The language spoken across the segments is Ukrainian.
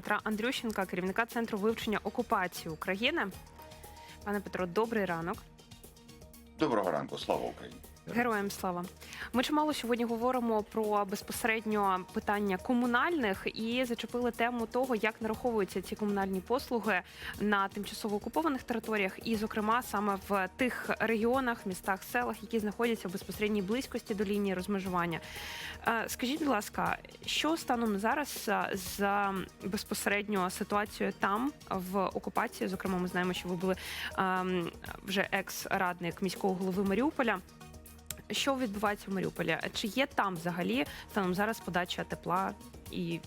Петра Андрющенка, керівника центру вивчення окупації України. Пане Петро, добрий ранок. Доброго ранку, слава Україні. Героям слава. Ми чимало сьогодні говоримо про безпосередньо питання комунальних і зачепили тему того, як нараховуються ці комунальні послуги на тимчасово окупованих територіях, і, зокрема, саме в тих регіонах, містах, селах, які знаходяться в безпосередній близькості до лінії розмежування. Е, Скажіть, будь ласка, що станом зараз е, за безпосередньо ситуацією там в окупації? Зокрема, ми знаємо, що ви були ем, вже екс-радник міського голови Маріуполя. Що відбувається в Маріуполі? Чи є там взагалі станом зараз подача тепла і,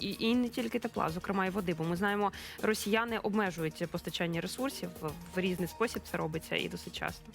і, і не тільки тепла, зокрема і води? Бо ми знаємо, росіяни обмежують постачання ресурсів в, різний спосіб. Це робиться і досить часто.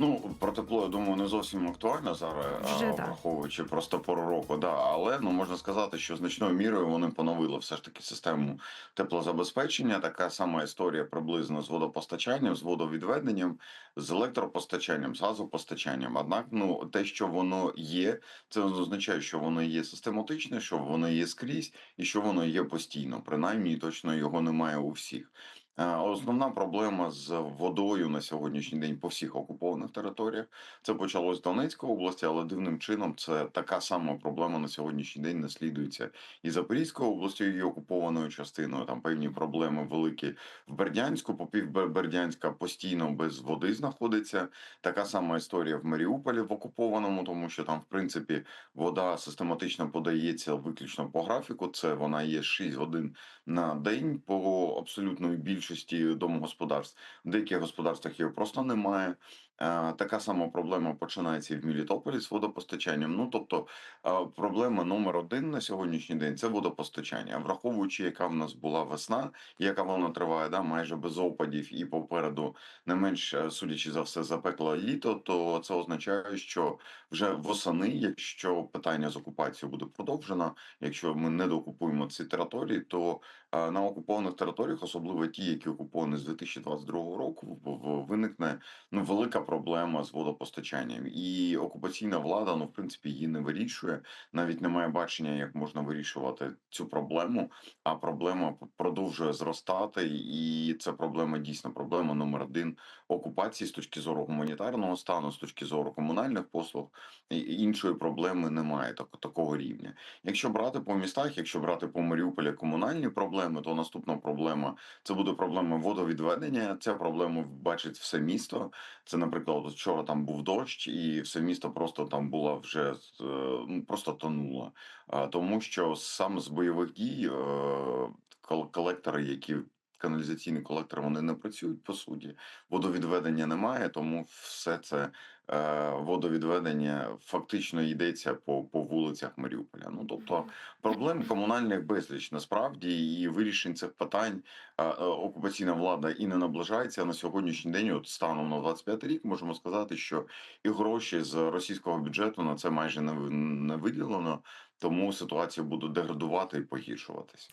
Ну про тепло, я думаю, не зовсім актуально зараз, Вже так. враховуючи просто пору року. Да, але ну можна сказати, що значною мірою вони поновили все ж таки систему теплозабезпечення. Така сама історія приблизно з водопостачанням, з водовідведенням, з електропостачанням, з газопостачанням. Однак, ну те, що воно є, це означає, що воно є систематичне, що воно є скрізь і що воно є постійно. Принаймні, точно його немає у всіх. Е, Основна проблема з водою на сьогоднішній день по всіх окупованих територіях. Це почалось з Донецької області, але дивним чином це така сама проблема на сьогоднішній день наслідується і Запорізькою областю, її окупованою частиною. Там певні проблеми великі в Бердянську. Попів Бер- Бердянська постійно без води знаходиться. Така сама історія в Маріуполі в окупованому, тому що там, в принципі, вода систематично подається виключно по графіку. Це вона є 6 годин на день по абсолютної більшості домогосподарств. В деяких господарствах її просто немає. Е, Така сама проблема починається і в Мелітополі з водопостачанням. Ну тобто е, проблема номер один на сьогоднішній день це водопостачання. Враховуючи, яка в нас була весна, яка вона триває, да, майже без опадів, і попереду не менш е, судячи за все запекло літо, то це означає, що вже восени, якщо питання з окупацією буде продовжено, якщо ми не докупуємо ці території, то на окупованих територіях, особливо ті, які окуповані з 2022 року, виникне ну велика проблема з водопостачанням, і окупаційна влада, ну в принципі, її не вирішує. Навіть немає бачення, як можна вирішувати цю проблему. А проблема продовжує зростати, і це проблема дійсно проблема номер один окупації з точки зору гуманітарного стану, з точки зору комунальних послуг. Іншої проблеми немає так, такого рівня. Якщо брати по містах, якщо брати по Маріуполі комунальні проблеми, то наступна проблема це буде проблема водовідведення. Ця проблема бачить все місто. Це, наприклад, вчора там був дощ, і все місто просто там було вже е, ну, просто тонуло. Тому що саме з бойових дій е, колектори, які каналізаційні колектори, вони не працюють по суті. Водовідведення немає, тому все це водовідведення фактично йдеться по, по вулицях Маріуполя. Ну тобто проблем комунальних безліч насправді і вирішень цих питань е, е, окупаційна влада і не наближається на сьогоднішній день. От станом на 25 рік можемо сказати, що і гроші з російського бюджету на це майже не виділено, тому ситуація буде деградувати і погіршуватись.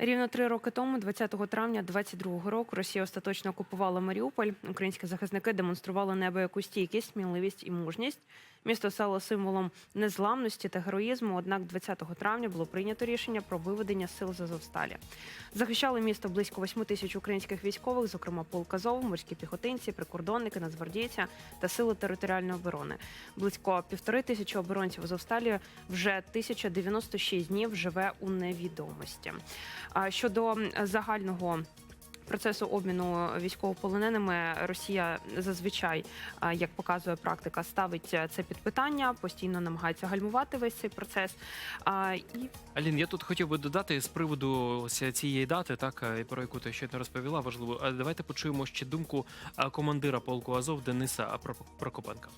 Рівно три роки тому, 20 травня 22 року, Росія остаточно окупувала Маріуполь. Українські захисники демонстрували неабияку стійкість, сміливість і мужність. Місто стало символом незламності та героїзму. Однак 20 травня було прийнято рішення про виведення сил з Азовсталі. Захищали місто близько 8 тисяч українських військових, зокрема полк Азов, морські піхотинці, прикордонники, нацгвардійці та сили територіальної оборони. Близько півтори тисячі оборонців Азовсталі вже 1096 днів живе у невідомості. А щодо загального. Процесу обміну військовополоненими Росія зазвичай, як показує практика, ставить е, це під питання, постійно намагається гальмувати весь цей процес. А, І Алін, я тут хотів би додати з приводу цієї дати, так е, про яку ти щойно розповіла, важливо. А Давайте почуємо ще думку командира полку Азов Дениса Прокопенка.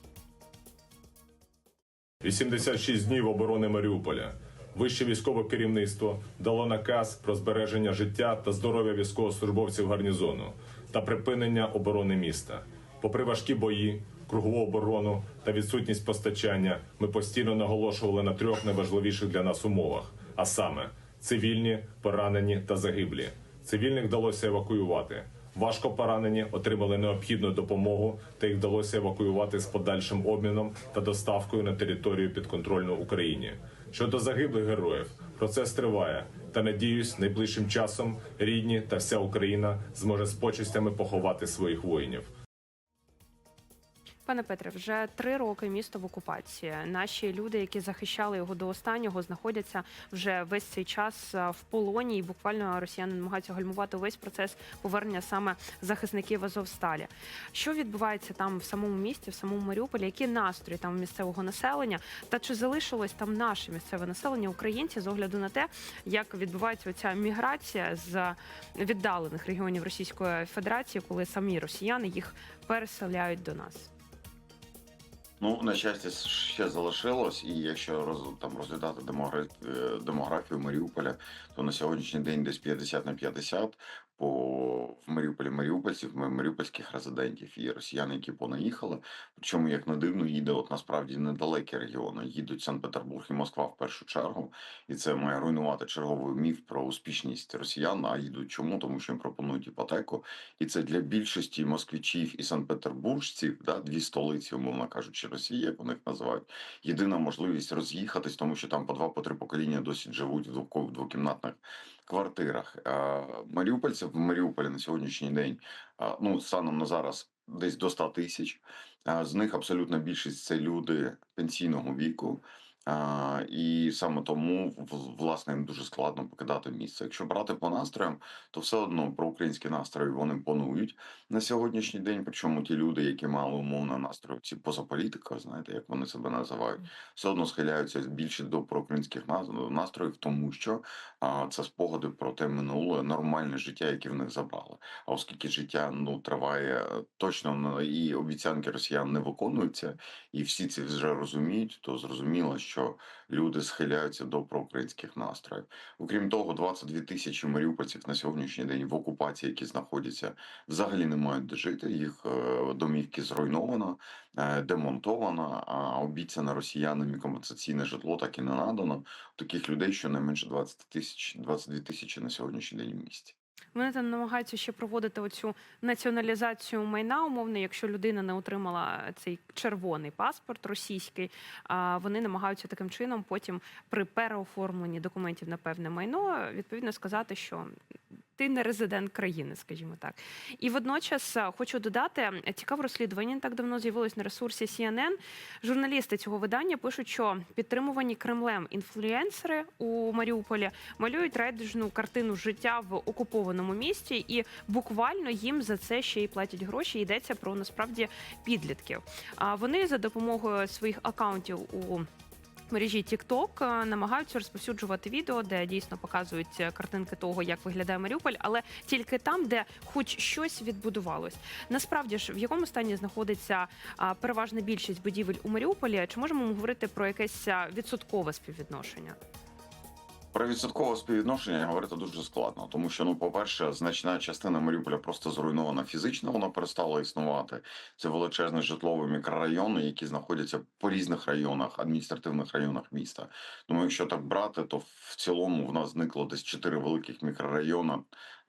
86 днів оборони Маріуполя. Вище військове керівництво дало наказ про збереження життя та здоров'я військовослужбовців гарнізону та припинення оборони міста. Попри важкі бої, кругову оборону та відсутність постачання, ми постійно наголошували на трьох найважливіших для нас умовах: а саме цивільні, поранені та загиблі. Цивільних вдалося евакуювати. Важко поранені отримали необхідну допомогу, та їх вдалося евакуювати з подальшим обміном та доставкою на територію підконтрольну Україні. Щодо загиблих героїв, процес триває. Та надіюсь, найближчим часом рідні та вся Україна зможе з почестями поховати своїх воїнів. Пане Петре, вже три роки місто в окупації. Наші люди, які захищали його до останнього, знаходяться вже весь цей час в полоні, і буквально росіяни намагаються гальмувати увесь процес повернення саме захисників Азовсталі. Що відбувається там в самому місті, в самому Маріуполі? Які настрої там місцевого населення? Та чи залишилось там наше місцеве населення, українці, з огляду на те, як відбувається оця міграція з віддалених регіонів Російської Федерації, коли самі росіяни їх переселяють до нас? Ну, на щастя, ще залишилось, і якщо роз, там розглядати е, демографію Маріуполя, то на сьогоднішній день десь 50 на 50 по в Маріуполі маріупольців, ма- маріупольських резидентів і росіян, які понаїхали. Причому, як не дивно, їде от насправді недалекі регіони. Їдуть Санкт-Петербург і Москва в першу чергу, і це має руйнувати черговий міф про успішність росіян. А їдуть чому? Тому що їм пропонують іпотеку, і це для більшості москвичів і санкт-петербуржців, да, дві столиці, умовно кажучи, Росії, як вони їх називають, єдина можливість роз'їхатись, тому що там по два по три покоління досі живуть в двокімнатних квартирах. Маріупольців в Маріуполі на сьогоднішній день, ну станом на зараз, десь до 100 тисяч. З них абсолютна більшість це люди пенсійного віку. А, і саме тому власне їм дуже складно покидати місце. Якщо брати по настроям, то все одно проукраїнські настрої вони панують на сьогоднішній день. Причому ті люди, які мали умовно настрої, ці поза політикою, знаєте, як вони себе називають, все одно схиляються більше до проукраїнських нас- настроїв, тому що а, це спогади про те минуле нормальне життя, яке в них забрали. А оскільки життя ну триває точно і обіцянки росіян не виконуються, і всі це вже розуміють, то зрозуміло, що люди схиляються до проукраїнських настроїв. Окрім того, 22 тисячі маріупольців на сьогоднішній день в окупації, які знаходяться, взагалі не мають де жити. Їх е, домівки зруйновано, е, демонтовано, а обіцяне росіянами компенсаційне житло так і не надано. Таких людей щонайменше 20 тисяч, 22 тисячі на сьогоднішній день в місті. Вони там намагаються ще проводити оцю націоналізацію майна, умовно, якщо людина не отримала цей червоний паспорт російський, а вони намагаються таким чином потім при переоформленні документів на певне майно відповідно сказати, що ти не резидент країни, скажімо так. І водночас хочу додати е, цікаве розслідування так давно з'явилось на ресурсі CNN. Журналісти цього видання пишуть, що підтримувані Кремлем інфлюенсери у Маріуполі малюють райдужну картину життя в окупованому місті, і буквально їм за це ще й платять гроші. Йдеться про насправді підлітків. А вони за допомогою своїх акаунтів у мережі TikTok е, намагаються розповсюджувати відео, де дійсно показують е, картинки того, як виглядає Маріуполь, але тільки там, де хоч щось відбудувалось. Насправді ж в якому стані знаходиться переважна більшість будівель у Маріуполі? Чи можемо ми говорити про якесь відсоткове співвідношення? Про відсоткове співвідношення говорити дуже складно, тому що ну, по-перше, значна частина Маріуполя просто зруйнована фізично, вона перестала існувати. Це величезні житлові мікрорайони, які знаходяться по різних районах, адміністративних районах міста. Тому, якщо так брати, то в цілому в нас зникло десь чотири великих мікрорайони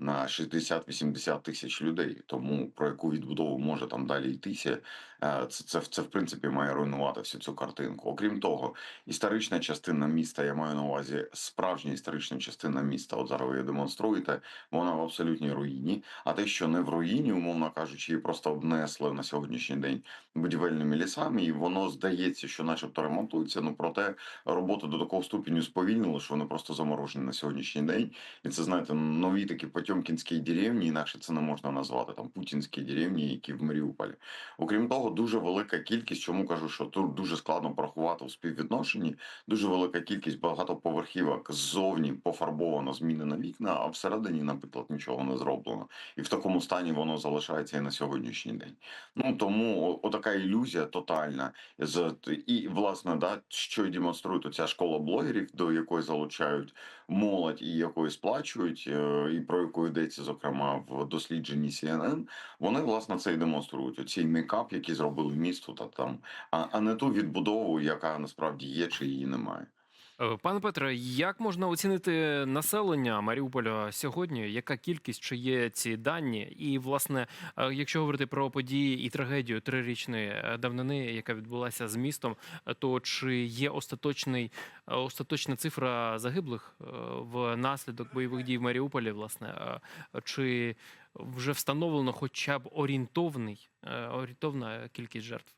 на 60-80 тисяч людей. Тому про яку відбудову може там далі йтися, е, це, це, це в принципі має руйнувати всю цю картинку. Окрім того, історична частина міста, я маю на увазі справжня історична частина міста. От зараз ви її демонструєте, вона в абсолютній руїні. А те, що не в руїні, умовно кажучи, її просто обнесли на сьогоднішній день будівельними лісами, і воно здається, що, начебто, ремонтується. Ну проте роботи до такого ступеню сповільнили, що вони просто заморожені на сьогоднішній день. І це знаєте, нові такі потьомкінські деревні, інакше це не можна назвати там путінські деревні, які в Маріуполі. Окрім того, дуже велика кількість, чому кажу, що тут дуже складно порахувати в співвідношенні. Дуже велика кількість багатоповерхівок ззовні пофарбовано, змінено вікна, а всередині, наприклад, нічого не зроблено. І в такому стані воно залишається і на сьогоднішній день. Ну тому отака ілюзія тотальна. З і власне, да, що й демонструє ця школа блогерів, до якої залучають молодь і якої сплачують, е, і про яку йдеться зокрема в дослідженні CNN, Вони власне це і демонструють. Оцей мейкап, який зробили місту, та там, а, а не ту відбудову, яка насправді є чи її немає. Е, Пане Петре, як можна оцінити населення Маріуполя сьогодні? Яка кількість чи є ці дані? І власне, е, якщо говорити про події і трагедію трирічної е, давнини, яка відбулася з містом, то чи є остаточний остаточна цифра загиблих внаслідок бойових дій в Маріуполі? Власне, чи вже встановлено хоча б орієнтовний орієнтовна кількість жертв?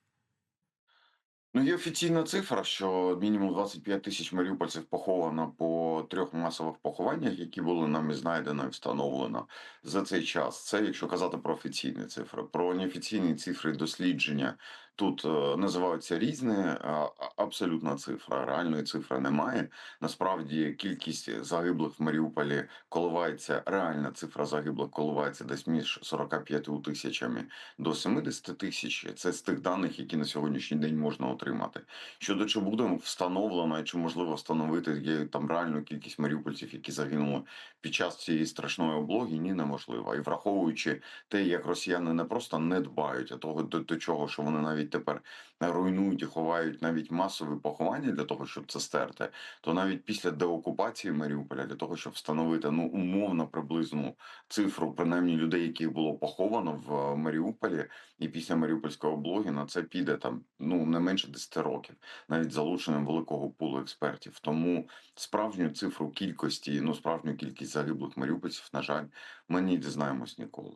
Ну, є офіційна цифра, що мінімум 25 тисяч маріупольців поховано по трьох масових похованнях, які були нами знайдено і встановлено за цей час. Це якщо казати про офіційні цифри. Про неофіційні цифри дослідження тут е, називаються різні. а- Абсолютна цифра. Реальної цифри немає. Насправді кількість загиблих в Маріуполі коливається. Реальна цифра загиблих коливається десь між 45 тисячами до 70 тисяч. Це з тих даних, які на сьогоднішній день можна отримати. Щодо чи буде встановлено, чи можливо встановити є там реальну кількість маріупольців, які загинули під час цієї страшної облоги, ні, неможливо. І враховуючи те, як росіяни не просто не дбають, а того до, до чого, що вони навіть тепер руйнують і ховають навіть масові поховання для того, щоб це стерти, то навіть після деокупації Маріуполя, для того, щоб встановити ну умовно приблизну цифру, принаймні людей, яких було поховано в е, Маріуполі, і після Маріупольської облоги на це піде там ну не менше 10 років, навіть з залученням великого пулу експертів. Тому справжню цифру кількості, ну справжню кількість загиблих маріупольців, на жаль, ми не дізнаємось ніколи.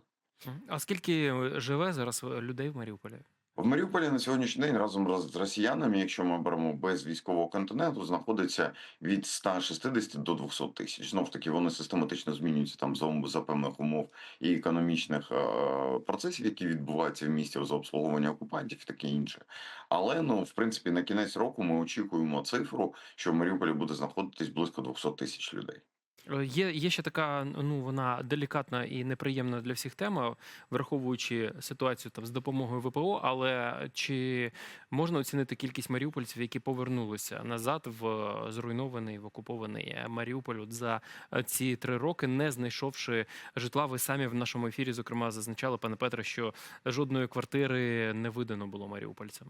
А скільки е, живе зараз е, людей в Маріуполі? В Маріуполі на сьогоднішній день разом з росіянами, якщо ми беремо без військового континенту, знаходиться від 160 до 200 тисяч. Знов таки, вони систематично змінюються там за, за певних умов і економічних е, процесів, які відбуваються в місті за обслуговування окупантів і таке інше. Але ну, в принципі, на кінець року ми очікуємо цифру, що в Маріуполі буде знаходитись близько 200 тисяч людей. Е, Є, є ще така, ну вона делікатна і неприємна для всіх тема, враховуючи ситуацію там з допомогою ВПО. Але чи можна оцінити кількість маріупольців, які повернулися назад в е, зруйнований в окупований Маріуполь от за е, ці три роки, не знайшовши житла? Ви самі в нашому ефірі, зокрема, зазначали, пане Петре, що жодної квартири не видано було маріупольцям.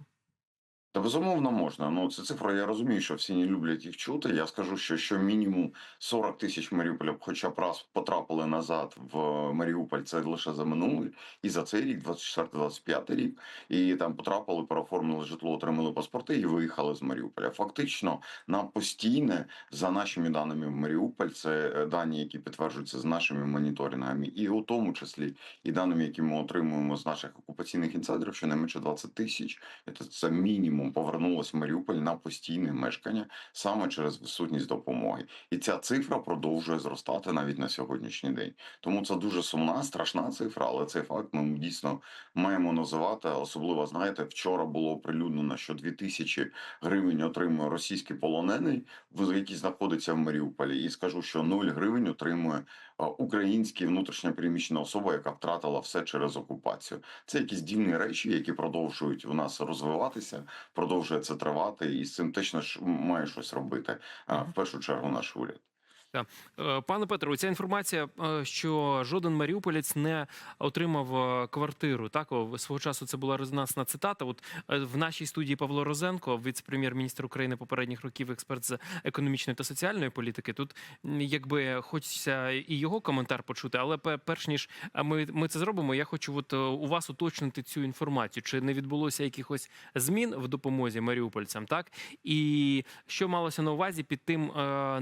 Та безумовно можна. Ну це цифра. Я розумію, що всі не люблять їх чути. Я скажу, що що мінімум 40 тисяч Маріуполя, хоча б раз потрапили назад в Маріуполь. Це лише за минулий і за цей рік, 24-25 рік. І там потрапили, переоформили житло, отримали паспорти і виїхали з Маріуполя. Фактично на постійне, за нашими даними в Маріуполь, це е, дані, які підтверджуються з нашими моніторингами, і у тому числі і даними, які ми отримуємо з наших окупаційних інсайдерів, що не менше 20 тисяч. Це, це мінімум Маріуполь на постійне мешкання саме через відсутність допомоги. І ця цифра продовжує зростати навіть на сьогоднішній день. Тому це дуже сумна, страшна цифра, але цей факт ми дійсно маємо називати. Особливо знаєте, вчора було оприлюднено, що 2000 гривень отримує російський полонений, який знаходиться в Маріуполі, і скажу, що 0 гривень отримує український внутрішньопереміщена особа, яка втратила все через окупацію. Це якісь дивні речі, які продовжують у нас розвиватися, продовжує це тривати, і з цим точно має щось робити. В першу чергу наш уряд. Е, Пане Петро, ця інформація, е, що жоден маріуполець не отримав е, квартиру. Так свого часу це була резонансна цитата. От в нашій студії Павло Розенко, віце-прем'єр-міністр України попередніх років, експерт з економічної та соціальної політики. Тут якби хочеться і його коментар почути, але перш ніж ми, ми це зробимо, я хочу от у вас уточнити цю інформацію. Чи не відбулося якихось змін в допомозі маріупольцям? Так і що малося на увазі під тим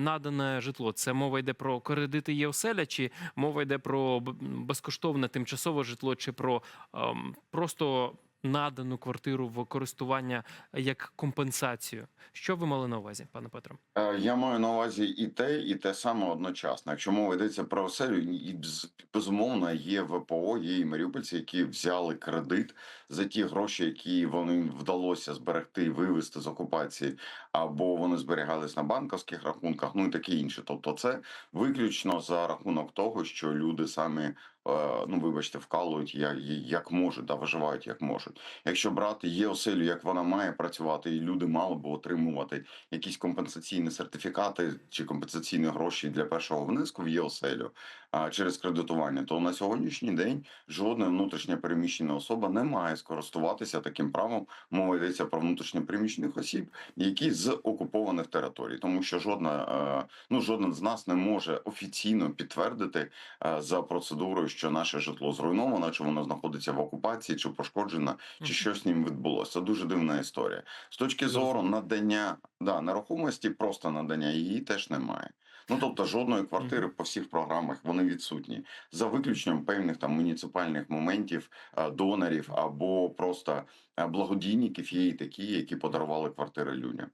надане житло? Це мова йде про кредити оселя, чи мова йде про безкоштовне тимчасове житло, чи про ем, просто надану квартиру в користування як компенсацію? Що ви мали на увазі, пане Петро? Е, Я маю на увазі і те, і те саме одночасно. Якщо мова йдеться про оселю, і безумовно є ВПО, є і маріупольці, які взяли кредит за ті гроші, які вони вдалося зберегти і вивезти з окупації, або вони зберігались на банківських рахунках, ну і таке інше. Тобто, це виключно за рахунок того, що люди самі. Ну, вибачте, вкалують як, як можуть, да, виживають як можуть. Якщо брати є оселю, як вона має працювати, і люди мали би отримувати якісь компенсаційні сертифікати чи компенсаційні гроші для першого внеску в є а, через кредитування, то на сьогоднішній день жодна внутрішня переміщена особа не має скористуватися таким правом. Мова йдеться про внутрішньо переміщених осіб, які з окупованих територій, тому що жодна е, ну жоден з нас не може офіційно підтвердити е, за процедурою, що наше житло зруйновано, чи воно знаходиться в окупації, чи пошкоджено, чи Мгм. що з ним відбулося. Це дуже дивна історія. З точки зору надання да, нерухомості, просто надання її теж немає. Ну тобто жодної квартири по всіх програмах вони відсутні за виключенням певних там муніципальних моментів, е, донорів або просто е, благодійників є і такі, які подарували квартири людям.